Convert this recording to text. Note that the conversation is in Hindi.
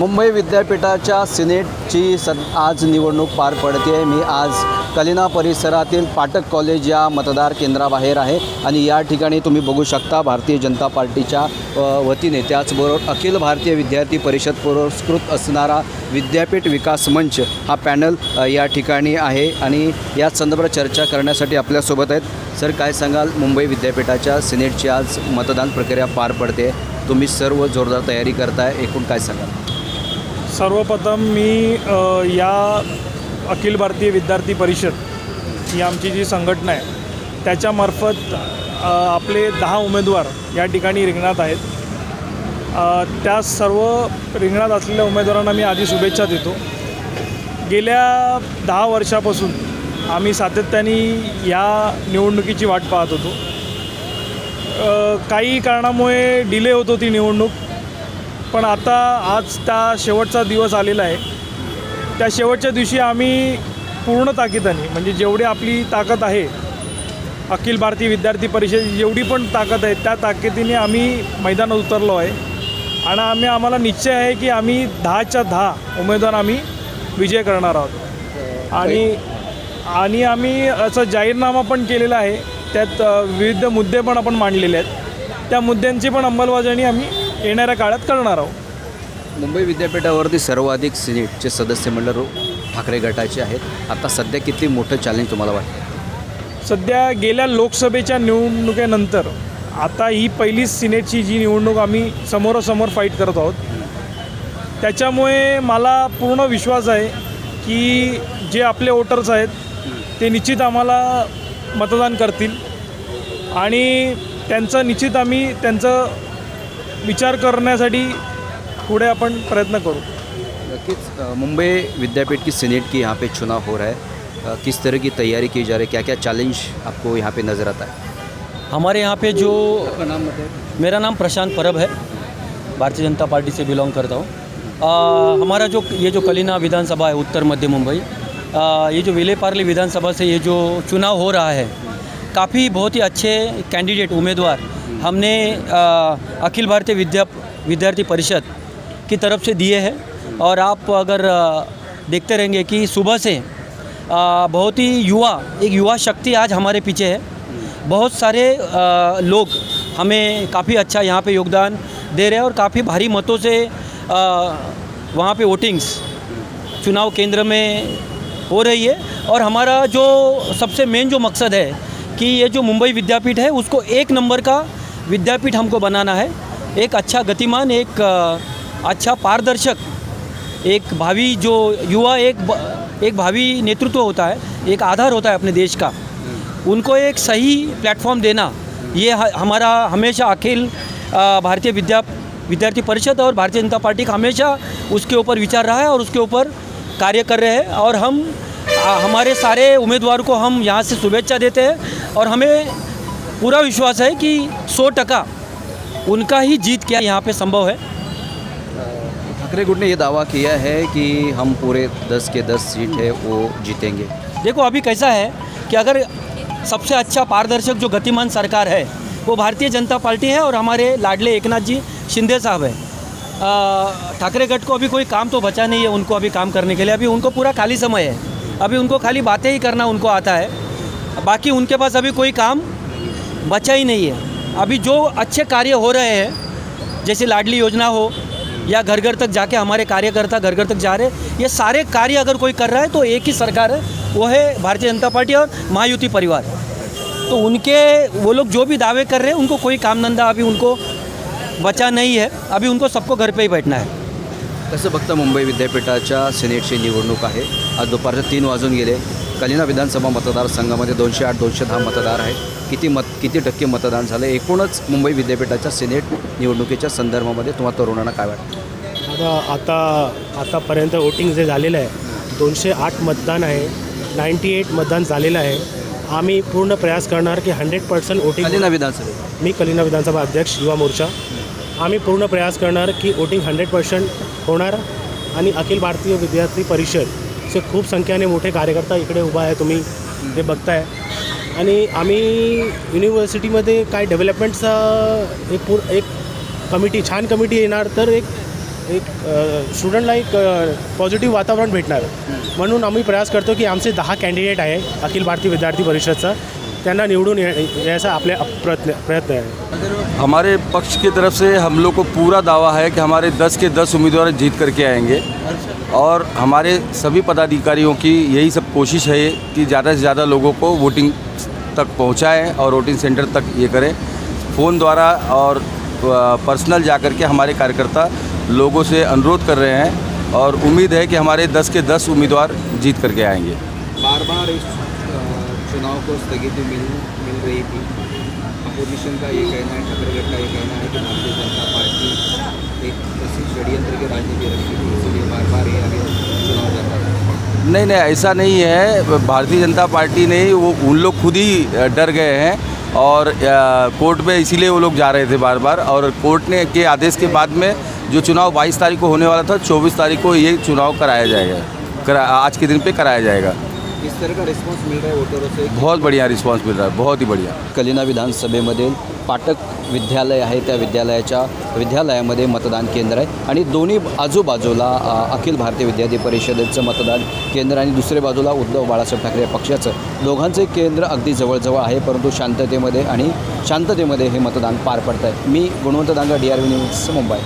मुंबई विद्यापीठाच्या सिनेटची सद आज निवडणूक पार पडते मी आज कलिना परिसरातील पाटक कॉलेज या मतदार केंद्राबाहेर आहे आणि या ठिकाणी तुम्ही बघू शकता भारतीय जनता पार्टीच्या वतीने. त्याचबरोबर अखिल भारतीय विद्यार्थी परिषद पुरस्कृत असणारा विद्यापीठ विकास मंच हा पॅनल या ठिकाणी आहे आणि याच संदर्भात चर्चा करण्यासाठी आपल्यासोबत आहेत. सर काय सांगाल? मुंबई विद्यापीठाच्या सिनेटची आज मतदान प्रक्रिया पार पडते तुम्ही सर्व जोरदार तयारी करताय. एकूण काय सांगाल? सर्वप्रथम मी या अखिल भारतीय विद्यार्थी परिषद ही आमची जी संघटना आहे त्याच्यामार्फत आपले दहा उमेदवार या ठिकाणी रिंगणात आहेत. त्या सर्व रिंगणात असलेल्या उमेदवारांना मी आधी शुभेच्छा देतो. गेल्या दहा वर्षापासून आम्ही सातत्याने या निवडणुकीची वाट पाहत होतो. काही कारणामुळे डिले होत होती निवडणूक. पण आता आज त्या शेवटचा दिवस आलेला आहे. त्या शेवटच्या दिवशी आम्ही पूर्ण ताकदीने म्हणजे जेवढी आपली ताकद आहे अखिल भारतीय विद्यार्थी परिषद जेवढी पण ताकद आहे त्या ताकदीने आम्ही मैदानात उतरलो आहे. आणि आम्ही आम्हाला निश्चय आहे की आम्ही दहाच्या दहा उमेदवार आम्ही विजय करणार आहोत. आणि आणि आम्ही असं जाहीरनामा पण केलेला आहे. त्यात विविध मुद्दे पण आपण मांडलेले आहेत. त्या मुद्द्यांची पण अंमलबजावणी आम्ही येणाऱ्या काळात करणार आहोत मुंबई विद्यापीठावरती सर्वाधिक सिनेटचे सदस्य मंडळ ठाकरे गटाचे आहेत. आता सध्या किती मोठं चॅलेंज तुम्हाला वाटतं? सध्या गेल्या लोकसभेच्या निवडणुकीनंतर आता ही पहिली सिनेटची जी निवडणूक आम्ही समोरासमोर फाईट करत आहोत. त्याच्यामुळे मला पूर्ण विश्वास आहे की जे आपले वोटर्स आहेत ते निश्चित आम्हाला मतदान करतील. आणि त्यांचं निश्चित आम्ही त्यांचं विचार करण्यासाठी पुढे आपण प्रयत्न करू. किस मुंबई विद्यापीठ की सीनेट की यहाँ पे चुनाव हो रहा है. किस तरह की तैयारी की जा रही है? क्या क्या चैलेंज आपको यहाँ पे नज़र आता है? हमारे यहाँ पे जो नाम मेरा नाम प्रशांत परब है। भारतीय जनता पार्टी से बिलोंग करता हूँ। हमारा जो ये जो कलीना विधानसभा है उत्तर मध्य मुंबई अ, ये जो विले पार्ले विधानसभा से ये जो चुनाव हो रहा है काफ़ी बहुत ही अच्छे कैंडिडेट उम्मीदवार हमने अखिल भारतीय विद्या, विद्यार्थी परिषद की तरफ़ से दिए हैं। और आप अगर देखते रहेंगे कि सुबह से बहुत ही युवा, एक युवा शक्ति आज हमारे पीछे है। बहुत सारे लोग हमें काफ़ी अच्छा यहाँ पे योगदान दे रहे हैं और काफ़ी भारी मतों से वहाँ पे वोटिंग्स चुनाव केंद्र में हो रही है। और हमारा जो सबसे मेन जो मकसद है कि ये जो मुंबई विद्यापीठ है, उसको एक नंबर का विद्यापीठ हमको बनाना है। एक अच्छा गतिमान, एक अच्छा पारदर्शक, एक भावी जो युवा, एक एक भावी नेतृत्व होता है, एक आधार होता है अपने देश का। उनको एक सही प्लेटफॉर्म देना, ये हमारा हमेशा अखिल भारतीय विद्या, विद्यार्थी परिषद और भारतीय जनता पार्टी का हमेशा उसके ऊपर विचार रहा है और उसके ऊपर कार्य कर रहे हैं और हम हमारे सारे उम्मीदवार को हम यहाँ से शुभेच्छा देते हैं और हमें पूरा विश्वास है कि सौ टका उनका ही जीत क्या यहाँ पे संभव है? ठाकरे गुट ने ये दावा किया है कि हम पूरे दस के दस सीट है वो जीतेंगे। देखो अभी कैसा है कि अगर सबसे अच्छा पारदर्शक जो गतिमान सरकार है वो भारतीय जनता पार्टी है और हमारे लाडले एकनाथ जी शिंदे साहब है। ठाकरे गट को अभी कोई काम तो बचा नहीं है उनको अभी काम करने के लिए। अभी उनको पूरा खाली समय है। अभी उनको खाली बातें ही करना उनको आता है। बाकी उनके पास अभी कोई काम बचा ही नहीं है। अभी जो अच्छे कार्य हो रहे हैं, जैसे लाडली योजना हो, या घर घर तक जाके हमारे कार्यकर्ता घर घर तक जा रहे ये सारे कार्य अगर कोई कर रहा है तो एक ही सरकार है, वो है भारतीय जनता पार्टी और महायुति परिवार। तो उनके, वो लोग जो भी दावे कर रहे हैं, उनको कोई काम धंधा अभी उनको बचा नहीं है, अभी उनको सबको घर पे ही बैठना है। कसं बघता मुंबई विद्यापीठाच्या सिनेटची निवडणूक आहे? आज दुपारचे तीन वाजून गेले. कलिना विधानसभा मतदारसंघामध्ये दोनशे आठ दोनशे दहा मतदार आहे किती मत किती टक्के मतदान झालं? एकूणच मुंबई विद्यापीठाच्या सिनेट निवडणुकीच्या संदर्भामध्ये तुम्हाला तरुणांना काय वाटतं? आता आता आतापर्यंत वोटिंग जे झालेलं आहे दोनशे आठ मतदान आहे नाईंटी एट मतदान झालेलं आहे. आम्ही पूर्ण प्रयास करणार की हंड्रेड पर्सेंट वोटिंग कलिना विधानसभेत मी कलिना विधानसभा अध्यक्ष युवा मोर्चा. आम्ही पूर्ण प्रयास करणार की वोटिंग हंड्रेड पर्सेंट होणार आणि अखिल भारतीय विद्यार्थी असे खूप संख्येने मोठे कार्यकर्ता इकडे उभा आहे तुम्ही ते बघताय. आणि आम्ही युनिव्हर्सिटीमध्ये काय डेव्हलपमेंटचा एक पूर एक कमिटी छान कमिटी येणार तर एक एक स्टुडंटला एक पॉझिटिव्ह वातावरण भेटणार. म्हणून आम्ही प्रयास करतो की आमचे दहा कॅन्डिडेट आहे अखिल भारतीय विद्यार्थी परिषदचा. त्यांना निवडून ये- यायचा आपल्या प्रयत्न प्रयत्न आहे. हमारे पक्ष की तरफ से हम लोग को पूरा दावा है कि हमारे 10 के 10 उम्मीदवार जीत करके आएंगे। और हमारे सभी पदाधिकारियों की यही सब कोशिश है कि ज़्यादा से ज़्यादा लोगों को वोटिंग तक पहुँचाएँ और वोटिंग सेंटर तक ये करें। फ़ोन द्वारा और पर्सनल जा कर के हमारे कार्यकर्ता लोगों से अनुरोध कर रहे हैं और उम्मीद है कि हमारे 10 के 10 उम्मीदवार जीत करके आएँगे। बार बार इस चुनाव को स्थगिति मिल मिल रही थी। अपोजिशन का ये कहना है ठाकरेगढ़ का ये कहना है कि भारतीय जनता पार्टी एक षड्यंत्र की राजनीति रखी थी इसलिए बार बार ये आगे चुनाव जाता था नहीं नहीं ऐसा नहीं है। भारतीय जनता पार्टी नहीं वो उन लोग खुद ही डर गए हैं और अ, कोर्ट में इसीलिए वो लोग जा रहे थे बार बार और कोर्ट ने के आदेश के बाद में जो चुनाव 22 तारीख को होने वाला था 24 तारीख को ये चुनाव कराया जाएगा। करा आज के दिन पे कराया जाएगा। इस तरह का रिस्पॉन्स मिल रहा है वोटरों से? बहुत बढ़िया रिस्पॉन्स मिल रहा है बहुत ही बढ़िया। कलिना विधानसभेमधील पाटक विद्यालय आहे त्या विद्यालयाच्या विद्यालयामध्ये मतदान केंद्र आहे. आणि दोन्ही आजूबाजूला अखिल भारतीय विद्यार्थी परिषदेचं मतदान केंद्र आणि दुसऱ्या बाजूला उद्धव बाळासाहेब ठाकरे पक्षाचं. दोघांचे केंद्र अगदी जवळजवळ आहे परंतु शांततेमध्ये आणि शांततेमध्ये हे मतदान पार पडत आहे मी Gunwant Danga D R V news Mumbai.